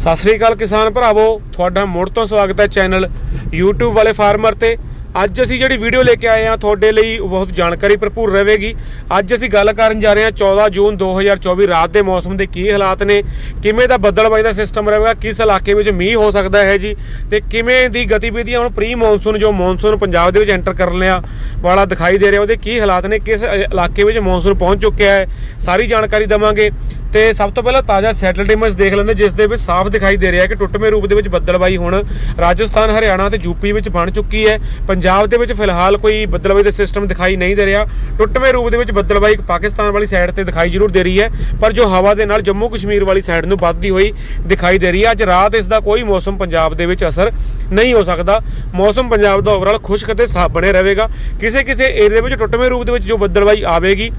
ਸਤਿ ਸ੍ਰੀ ਅਕਾਲ ਕਿਸਾਨ ਭਰਾਵੋ, ਤੁਹਾਡਾ ਮੁੜ ਤੋਂ ਸਵਾਗਤ ਹੈ ਚੈਨਲ YouTube ਵਾਲੇ ਫਾਰਮਰ ਤੇ। ਅੱਜ ਅਸੀਂ ਜਿਹੜੀ ਵੀਡੀਓ ਲੈ ਕੇ ਆਏ ਹਾਂ, ਤੁਹਾਡੇ ਲਈ ਬਹੁਤ ਜਾਣਕਾਰੀ ਭਰਪੂਰ ਰਹੇਗੀ। ਅੱਜ ਅਸੀਂ ਗੱਲ ਕਰਨ ਜਾ ਰਹੇ ਹਾਂ 14 ਜੂਨ 2024 ਰਾਤ ਦੇ ਮੌਸਮ ਦੇ ਕੀ ਹਾਲਾਤ ਨੇ, ਕਿਵੇਂ ਦਾ ਬੱਦਲਬਾਈ ਦਾ ਸਿਸਟਮ ਰਹੇਗਾ, ਕਿਸ ਇਲਾਕੇ ਵਿੱਚ ਮੀਂਹ ਹੋ ਸਕਦਾ ਹੈ ਜੀ, ਤੇ ਕਿਵੇਂ ਦੀ ਗਤੀਵਿਧੀਆਂ ਹੁਣ ਪ੍ਰੀ ਮੌਨਸੂਨ ਜੋ ਮੌਨਸੂਨ ਪੰਜਾਬ ਦੇ ਵਿੱਚ ਐਂਟਰ ਕਰਨ ਲਿਆ ਵਾਲਾ ਦਿਖਾਈ ਦੇ ਰਿਹਾ, ਉਹਦੇ ਕੀ ਹਾਲਾਤ ਨੇ, ਕਿਸ ਇਲਾਕੇ ਵਿੱਚ ਮੌਨਸੂਨ ਪਹੁੰਚ ਚੁੱਕਿਆ ਹੈ, ਸਾਰੀ ਜਾਣਕਾਰੀ ਦਵਾਂਗੇ। ਤੇ ਸਭ ਤੋਂ ਪਹਿਲਾਂ ਤਾਜ਼ਾ ਸੈਟਲਡ ਇਮੇਜ ਦੇਖ ਲੈਂਦੇ ਜਿਸ ਦੇ ਵਿੱਚ ਸਾਫ਼ ਦਿਖਾਈ ਦੇ ਰਿਹਾ ਹੈ ਕਿ ਟੁੱਟਵੇਂ ਰੂਪ ਦੇ ਵਿੱਚ ਬੱਦਲਬਾਈ ਹੁਣ ਰਾਜਸਥਾਨ, ਹਰਿਆਣਾ ਤੇ ਯੂਪੀ ਵਿੱਚ ਬਣ ਚੁੱਕੀ ਹੈ। ਪੰਜਾਬ ਦੇ ਵਿੱਚ ਫਿਲਹਾਲ ਕੋਈ ਬੱਦਲਬਾਈ ਦਾ ਸਿਸਟਮ ਦਿਖਾਈ ਨਹੀਂ ਦੇ ਰਿਹਾ। ਟੁੱਟਵੇਂ ਰੂਪ ਦੇ ਵਿੱਚ ਬੱਦਲਬਾਈ ਪਾਕਿਸਤਾਨ ਵਾਲੀ ਸਾਈਡ ਤੇ ਦਿਖਾਈ ਜ਼ਰੂਰ ਦੇ ਰਹੀ ਹੈ, ਪਰ ਜੋ ਹਵਾ ਦੇ ਨਾਲ ਜੰਮੂ ਕਸ਼ਮੀਰ ਵਾਲੀ ਸਾਈਡ ਨੂੰ ਵੱਧਦੀ ਹੋਈ ਦਿਖਾਈ ਦੇ ਰਹੀ ਹੈ। ਅੱਜ ਰਾਤ ਇਸ ਦਾ ਕੋਈ ਮੌਸਮ ਪੰਜਾਬ ਦੇ ਵਿੱਚ ਅਸਰ ਨਹੀਂ ਹੋ ਸਕਦਾ। ਮੌਸਮ ਪੰਜਾਬ ਦਾ ਓਵਰਆਲ ਖੁਸ਼ਕ ਅਤੇ ਸਾਫ਼ ਬਣੇ ਰਹੇਗਾ। ਕਿਸੇ ਕਿਸੇ ਏਰੀਆ ਦੇ ਵਿੱਚ ਟੁੱਟਵੇਂ ਰੂਪ ਦੇ ਵਿੱਚ ਜੋ ਬੱਦਲਬਾਈ ਆਵੇਗੀ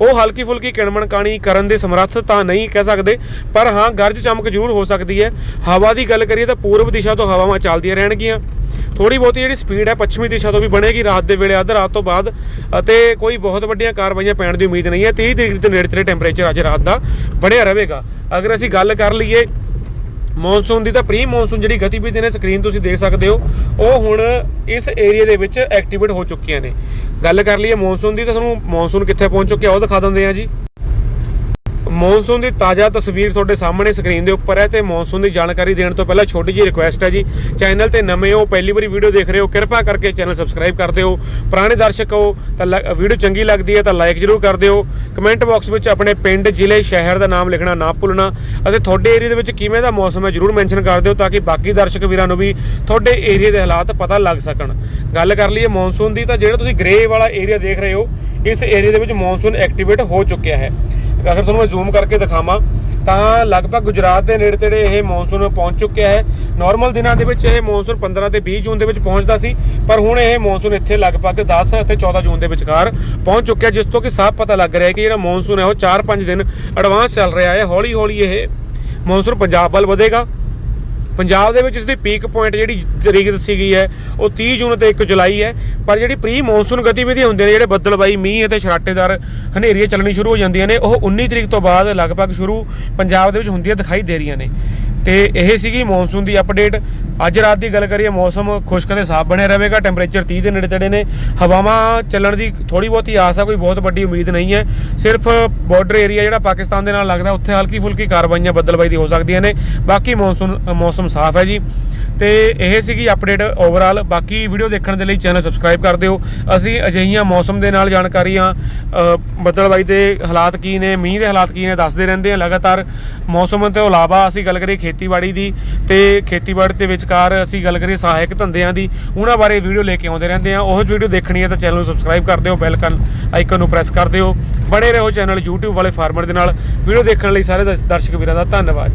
ਉਹ ਹਲਕੀ ਫੁਲਕੀ ਕਿਣਮਣ ਕਾਣੀ ਕਰਨ ਦੇ ਸਮਰੱਥ ਤਾਂ ਨਹੀਂ ਕਹਿ ਸਕਦੇ, ਪਰ ਹਾਂ, ਗਰਜ ਚਮਕ ਜ਼ਰੂਰ ਹੋ ਸਕਦੀ ਹੈ। ਹਵਾ ਦੀ ਗੱਲ ਕਰੀਏ ਤਾਂ ਪੂਰਬ ਦਿਸ਼ਾ ਤੋਂ ਹਵਾਵਾਂ ਚੱਲਦੀਆਂ ਰਹਿਣਗੀਆਂ। ਥੋੜੀ ਬਹੁਤੀ ਜਿਹੜੀ ਸਪੀਡ ਹੈ, ਪੱਛਮੀ ਦਿਸ਼ਾ ਤੋਂ ਵੀ ਬਣੇਗੀ। ਰਾਤ ਦੇ ਵੇਲੇ ਅੱਧ ਰਾਤ ਤੋਂ ਬਾਅਦ, ਅਤੇ ਕੋਈ ਬਹੁਤ ਵੱਡੀਆਂ ਕਾਰਵਾਈਆਂ ਪੈਣ ਦੀ ਉਮੀਦ ਨਹੀਂ ਹੈ। 30 ਡਿਗਰੀ ਦੇ ਨੇੜੇ ਤੇੜੇ ਟੈਂਪਰੇਚਰ ਅੱਜ ਰਾਤ ਦਾ ਬਣਿਆ ਰਹੇਗਾ। ਅਗਰ ਅਸੀਂ ਗੱਲ ਕਰ ਲਈਏ ਮੌਨਸੂਨ ਦੀ ਤਾਂ ਪ੍ਰੀ ਮੌਨਸੂਨ ਜਿਹੜੀ ਗਤੀਵਿਧੀ ਨੇ ਸਕਰੀਨ ਤੁਸੀਂ ਦੇਖ ਸਕਦੇ ਹੋ। ਉਹ ਹੁਣ ਇਸ ਏਰੀਆ ਦੇ ਵਿੱਚ ਐਕਟੀਵੇਟ ਹੋ ਚੁੱਕੀਆਂ ਨੇ। ਗੱਲ ਕਰ ਲਈਏ ਮੌਨਸੂਨ ਦੀ, ਤਾਂ ਤੁਹਾਨੂੰ ਮੌਨਸੂਨ ਕਿੱਥੇ ਪਹੁੰਚ ਚੁੱਕਿਆ ਉਹ ਦਿਖਾ ਦਿੰਦੇ ਆ ਜੀ। ਮੌਨਸੂਨ ਦੀ ਤਾਜ਼ਾ ਤਸਵੀਰ ਤੁਹਾਡੇ ਸਾਹਮਣੇ ਸਕਰੀਨ ਦੇ ਉੱਪਰ ਹੈ ਤੇ ਮੌਨਸੂਨ ਦੀ ਜਾਣਕਾਰੀ ਦੇਣ ਤੋਂ ਪਹਿਲਾਂ ਛੋਟੀ ਜਿਹੀ ਰਿਕੁਐਸਟ ਹੈ ਜੀ। ਚੈਨਲ ਤੇ ਨਵੇਂ ਹੋ, ਪਹਿਲੀ ਵਾਰੀ ਵੀਡੀਓ ਦੇਖ ਰਹੇ ਹੋ, ਕਿਰਪਾ ਕਰਕੇ ਚੈਨਲ ਸਬਸਕ੍ਰਾਈਬ ਕਰ ਦਿਓ। ਪੁਰਾਣੇ ਦਰਸ਼ਕ ਹੋ, ਤਾਂ ਵੀਡੀਓ ਚੰਗੀ ਲੱਗਦੀ ਹੈ ਤਾਂ ਲਾਈਕ ਜ਼ਰੂਰ ਕਰ ਦਿਓ। ਕਮੈਂਟ ਬਾਕਸ ਵਿੱਚ ਆਪਣੇ ਪਿੰਡ, ਜ਼ਿਲ੍ਹੇ, ਸ਼ਹਿਰ ਦਾ ਨਾਮ ਲਿਖਣਾ ਨਾ ਭੁੱਲਣਾ ਅਤੇ ਤੁਹਾਡੇ ਏਰੀਆ ਦੇ ਵਿੱਚ ਕਿਵੇਂ ਦਾ ਮੌਸਮ ਹੈ ਜ਼ਰੂਰ ਮੈਂਸ਼ਨ ਕਰ ਦਿਓ ਤਾਂ ਕਿ ਬਾਕੀ ਦਰਸ਼ਕ ਵੀਰਾਂ ਨੂੰ ਵੀ ਤੁਹਾਡੇ ਏਰੀਆ ਦੇ ਹਾਲਾਤ ਪਤਾ ਲੱਗ ਸਕਣ। ਗੱਲ ਕਰ ਲਈਏ ਮੌਨਸੂਨ ਦੀ ਤਾਂ ਜਿਹੜਾ ਤੁਸੀਂ ਗ੍ਰੇ ਵਾਲਾ ਏਰੀਆ ਦੇਖ ਰਹੇ ਹੋ, ਇਸ ਏਰੀਆ ਦੇ ਵਿੱਚ ਮੌਨਸੂਨ ਐਕਟੀਵੇਟ ਹੋ ਚੁੱਕਿਆ ਹੈ। ਅਗਰ ਤੁਹਾਨੂੰ ਮੈਂ ਜ਼ੂਮ ਕਰਕੇ ਦਿਖਾਵਾਂ। ਤਾਂ ਲਗਭਗ ਗੁਜਰਾਤ ਦੇ ਨੇੜੇ ਤੇੜੇ ਇਹ ਮੌਨਸੂਨ ਪਹੁੰਚ ਚੁੱਕਿਆ ਹੈ। ਨਾਰਮਲ ਦਿਨਾਂ ਦੇ ਵਿੱਚ ਇਹ ਮੌਨਸੂਨ 15 ਤੇ 20 ਜੂਨ ਦੇ ਵਿੱਚ ਪਹੁੰਚਦਾ ਸੀ, ਪਰ ਹੁਣ ਇਹ ਮੌਨਸੂਨ ਇੱਥੇ ਲਗਭਗ 10 ਅਤੇ 14 ਜੂਨ ਦੇ ਵਿਚਕਾਰ ਪਹੁੰਚ ਚੁੱਕਿਆ, ਜਿਸ ਤੋਂ ਕਿ ਸਾਫ਼ ਪਤਾ ਲੱਗ ਰਿਹਾ ਹੈ ਕਿ ਜਿਹੜਾ ਮੌਨਸੂਨ ਹੈ ਉਹ 4-5 ਦਿਨ ਐਡਵਾਂਸ ਚੱਲ ਰਿਹਾ ਹੈ। ਹੌਲੀ ਹੌਲੀ ਇਹ ਮੌਨਸੂਨ ਪੰਜਾਬ ਵੱਲ ਵਧੇਗਾ। ਪੰਜਾਬ ਦੇ ਵਿੱਚ ਇਸ ਦੀ ਪੀਕ ਪੁਆਇੰਟ ਜਿਹੜੀ ਤਰੀਕ ਦੱਸੀ ਗਈ ਹੈ, ਉਹ 30 ਜੂਨ ਤੇ 1 ਜੁਲਾਈ ਹੈ। ਪਰ ਜਿਹੜੀ ਪ੍ਰੀ ਮੌਨਸੂਨ ਗਤੀਵਿਧੀ ਹੁੰਦੀਆਂ ਨੇ, ਜਿਹੜੇ ਬੱਦਲਬਾਈ, ਮੀਂਹ ਅਤੇ ਛਰਾਟੇਦਾਰ ਹਨੇਰੀਆਂ ਚੱਲਣੀ ਸ਼ੁਰੂ ਹੋ ਜਾਂਦੀਆਂ ਨੇ, ਉਹ 19 ਤਰੀਕ ਤੋਂ ਬਾਅਦ ਲਗਭਗ ਸ਼ੁਰੂ ਪੰਜਾਬ ਦੇ ਵਿੱਚ ਹੁੰਦੀਆਂ ਦਿਖਾਈ ਦੇ ਰਹੀਆਂ ਨੇ। ਤੇ ਇਹ ਸੀਗੀ ਮੌਨਸੂਨ ਦੀ ਅਪਡੇਟ ਅੱਜ ਰਾਤ ਦੀ ਗੱਲ ਕਰੀਏ ਮੌਸਮ ਖੁਸ਼ਕ ਤੇ ਸਾਫ਼ ਬਣਿਆ ਰਹੇਗਾ ਟੈਂਪਰੇਚਰ 30 ਦੇ ਨੇੜੇ ਤੇੜੇ ਨੇ। ਹਵਾਵਾਂ ਚੱਲਣ ਦੀ ਥੋੜੀ ਬਹੁਤੀ ਆਸ ਆ ਕੋਈ ਬਹੁਤ ਵੱਡੀ ਉਮੀਦ ਨਹੀਂ ਹੈ। ਸਿਰਫ ਬਾਰਡਰ ਏਰੀਆ ਜਿਹੜਾ ਪਾਕਿਸਤਾਨ ਦੇ ਨਾਲ ਲੱਗਦਾ ਉੱਥੇ ਹਲਕੀ ਫੁਲਕੀ ਕਾਰਵਾਈਆਂ ਬੱਦਲਬਾਈ ਦੀ ਹੋ ਸਕਦੀਆਂ ਨੇ। ਬਾਕੀ ਮੌਨਸੂਨ ਮੌਸਮ ਸਾਫ਼ ਹੈ ਜੀ। ਤੇ ਇਹ ਸੀਗੀ ਅਪਡੇਟ ਓਵਰਆਲ ਬਾਕੀ ਵੀਡੀਓ ਦੇਖਣ ਦੇ ਲਈ ਚੈਨਲ ਸਬਸਕ੍ਰਾਈਬ ਕਰ ਦਿਓ। ਅਸੀਂ ਅਜਿਹੀਆਂ ਮੌਸਮ ਦੇ ਨਾਲ ਜਾਣਕਾਰੀਆਂ ਅ, ਬੱਦਲਬਾਈ ਦੇ ਹਾਲਾਤ ਕੀ ਨੇ ਮੀਂਹ ਦੇ ਹਾਲਾਤ ਕੀ ਨੇ ਦੱਸਦੇ ਰਹਿੰਦੇ ਹਾਂ। ਲਗਾਤਾਰ ਮੌਸਮ ਤੋਂ ਇਲਾਵਾ ਅਸੀਂ ਗੱਲ ਕਰੀਏ ਖੇਤੀਬਾੜੀ ਦੀ। ਤੇ ਖੇਤੀਬਾੜੀ ਦੇ ਵਿੱਚ ਵਿਚਕਾਰ ਅਸੀਂ ਗੱਲ ਕਰੀਏ ਸਹਾਇਕ ਧੰਦਿਆਂ ਦੀ, ਉਹਨਾਂ ਬਾਰੇ ਵੀਡੀਓ ਲੈ ਕੇ ਆਉਂਦੇ ਰਹਿੰਦੇ ਹਾਂ। ਉਹ ਵੀਡੀਓ ਦੇਖਣੀ ਹੈ ਤਾਂ ਚੈਨਲ ਨੂੰ ਸਬਸਕ੍ਰਾਈਬ ਕਰ ਦਿਓ ਬੈਲ ਕਨ ਆਈਕਨ ਨੂੰ ਪ੍ਰੈਸ ਕਰ ਦਿਓ। ਬਣੇ ਰਹੋ ਚੈਨਲ YouTube ਵਾਲੇ ਫਾਰਮਰ ਦੇ ਨਾਲ। ਵੀਡੀਓ ਦੇਖਣ ਲਈ ਸਾਰੇ ਦਰਸ਼ਕ ਵੀਰਾਂ ਦਾ ਧੰਨਵਾਦ।